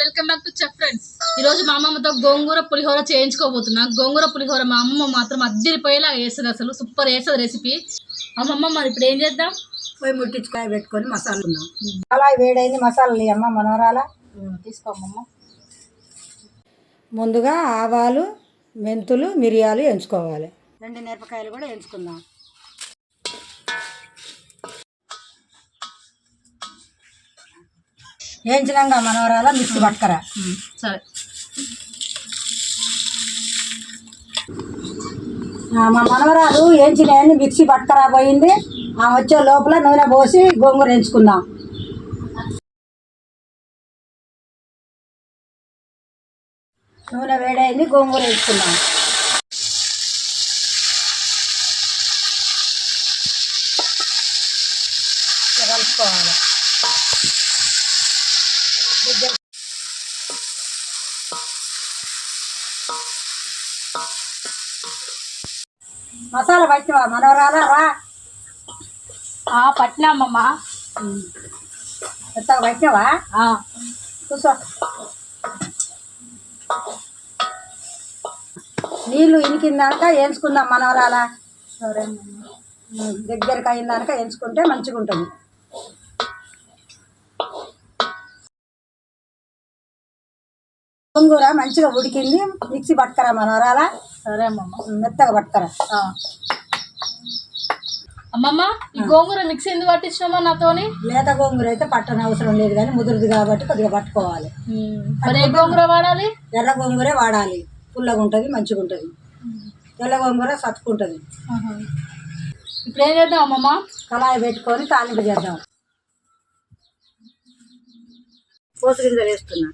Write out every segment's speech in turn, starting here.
Welcome back to chef friends ఈ రోజు మా అమ్మమ్మతో గోంగూర పులిహోర చేయించుకోబోతున్నా. గోంగూర పులిహోర మా అమ్మమ్మ మాత్రం అద్దరిపోయేలా వేస్తుంది అసలు. సూపర్ వేస్తుంది రెసిపీ అమ్మమ్మ మరి ఇప్పుడు ఏం చేద్దాం? పోయి ముట్టించుకాయ పెట్టుకొని మసాలా ఉందాం అలా వేడైంది మసాలాలు. అమ్మ మనవరాల? తీసుకో అమ్మమ్మ ముందుగా ఆవాలు మెంతులు మిరియాలు ఎంచుకోవాలి. రెండు మిరపకాయలు కూడా ఎంచుకుందాం. వేయించినాక మనవరాల మిక్సీ పట్టుకరా. సరే. మా మనవరాలు వేయించినాయని మిక్సీ పట్టుకరా పోయింది. ఆ వచ్చే లోపల నూనె పోసి గోంగూర ఎంచుకుందాం. నూనె వేడైంది గోంగూర ఎంచుకుందాం. ఇట్లా కలుపుకోవాలి. దగ్గర మసాలా పట్టివా? మనవరాల? రా. ఆ పట్టినా అమ్మమ్మ ఎంత పట్టినవా కూర్చో. నీళ్ళు ఇనికిందాక వేయించుకుందాం మనవరాల. దగ్గరకు అయిందాక ఎంచుకుంటే మంచిగా ఉంటుంది గోంగూర మంచిగా ఉడికింది. మిక్సీ పట్టుకరా మనవరాల సరే అమ్మమ్మ. మెత్తగా పట్టుకరా. అమ్మమ్మ ఈ గోంగూర మిక్సీ ఎందుకు పట్టించినామా నాతోని? లేత గోంగూర అయితే పట్టని అవసరం లేదు కానీ ముదురుది కాబట్టి కొద్దిగా పట్టుకోవాలి. మరి ఏ గోంగూర వాడాలి? ఎర్ర గోంగూరే వాడాలి. పుల్లగా ఉంటుంది మంచిగా ఉంటుంది. తెల్ల గోంగూర సత్తుకుంటుంది. ఇప్పుడు ఏం చేద్దాం అమ్మమ్మ? కళాయి పెట్టుకొని తాలింపు చేద్దాం. పోసు గింజలు వేస్తున్నా.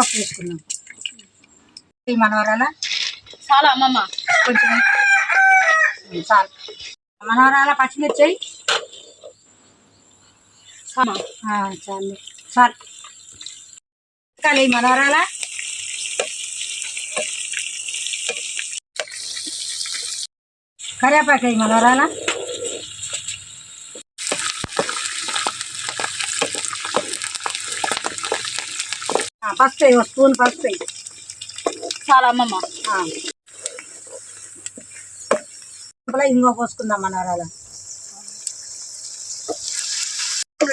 పప్పు వేసుకున్నాం ఈ మనవరాల? చాలా అమ్మమ్మ. కొంచెం. చాలు. మనవరాల పచ్చిమిర్చి. చాలా. చాలు. కానీ మనవరాల? కరివేపాకు మనవరాల? వేయి, ఒక స్పూన్ వేయి. చాలా అమ్మమ్మ. ఇంగువ పోసుకుందాం మనవరాల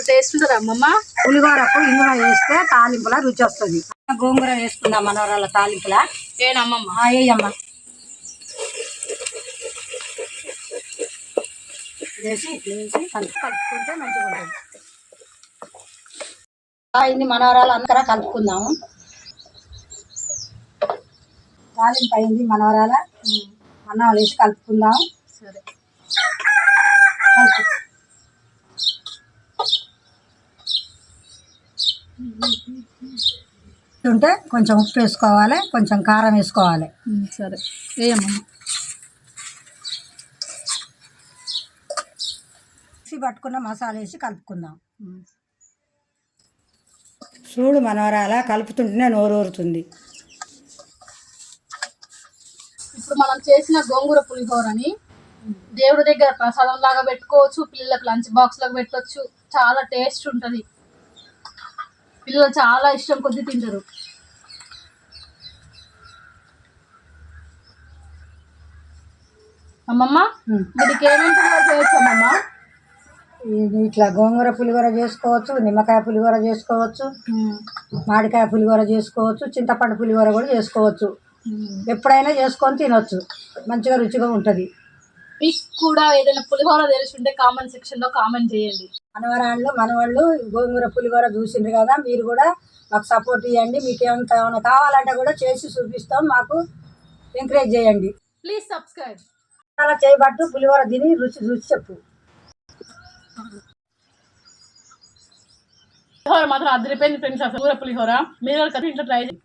టేస్ట్ ఉంటుందా అమ్మమ్మ. పులిహోరకు ఇంగువ వేస్తే తాలింపుల రుచి వస్తుంది. గోంగూర వేసుకుందాం మనవరాల తాలింపుల. ఏనమ్మమ్మ వేయమ్మా వేసి వేసి కలిపి కలుపుకుంటే మంచిగా ఉంటుంది అయింది మనవరాలు అందరూ కలుపుకుందాము. తాలింపు అయింది మనవరాల. అన్నం వేసి కలుపుకుందాం సరే. ఉంటే కొంచెం ఉప్పు వేసుకోవాలి కొంచెం కారం వేసుకోవాలి. సరే. మిక్సీ పట్టుకున్న మసాలా వేసి కలుపుకుందాం. చూడు మనవరాల కలుపుతుంటేనే నోరు ఊరుతుంది ఇప్పుడు మనం చేసిన గోంగూర పులిహోరని దేవుడి దగ్గర ప్రసాదం లాగా పెట్టుకోవచ్చు పిల్లలకు లంచ్ బాక్స్ లాగా పెట్టవచ్చు చాలా టేస్ట్ ఉంటుంది. పిల్లలు చాలా ఇష్టం కొద్ది తింటారు. అమ్మమ్మ వీటికి ఏమేమి పులిహోర చేయొచ్చు అమ్మమ్మ ఇది ఇట్లా గోంగూర పులిహోర చేసుకోవచ్చు నిమ్మకాయ పులిహోర చేసుకోవచ్చు మామిడికాయ పులిహోర చేసుకోవచ్చు చింతపండు పులిహోర కూడా చేసుకోవచ్చు. ఎప్పుడైనా చేసుకొని తినొచ్చు. మంచిగా రుచిగా ఉంటుంది. మీకు కూడా ఏదైనా పులిహోర తెలిసి ఉంటే కామెంట్ సెక్షన్లో కామెంట్ చేయండి. మనవరాళ్ళు మనవాళ్ళు గోంగూర పులిహోర చూసిండ్రు కదా మీరు కూడా మాకు సపోర్ట్ ఇవ్వండి మీకు ఏమైనా ఏమైనా కావాలంటే కూడా చేసి చూపిస్తాం. మాకు ఎంకరేజ్ చేయండి. ప్లీజ్ సబ్స్క్రైబ్ అలా చేయబట్టు పులిహోర తిని రుచి రుచి చెప్పు. పులిహోర మాత్రం అదిరిపోయింది ఫ్రెండ్స్ అసలు పులిహోర మీరు ఇంట్లో ట్రై చేయండి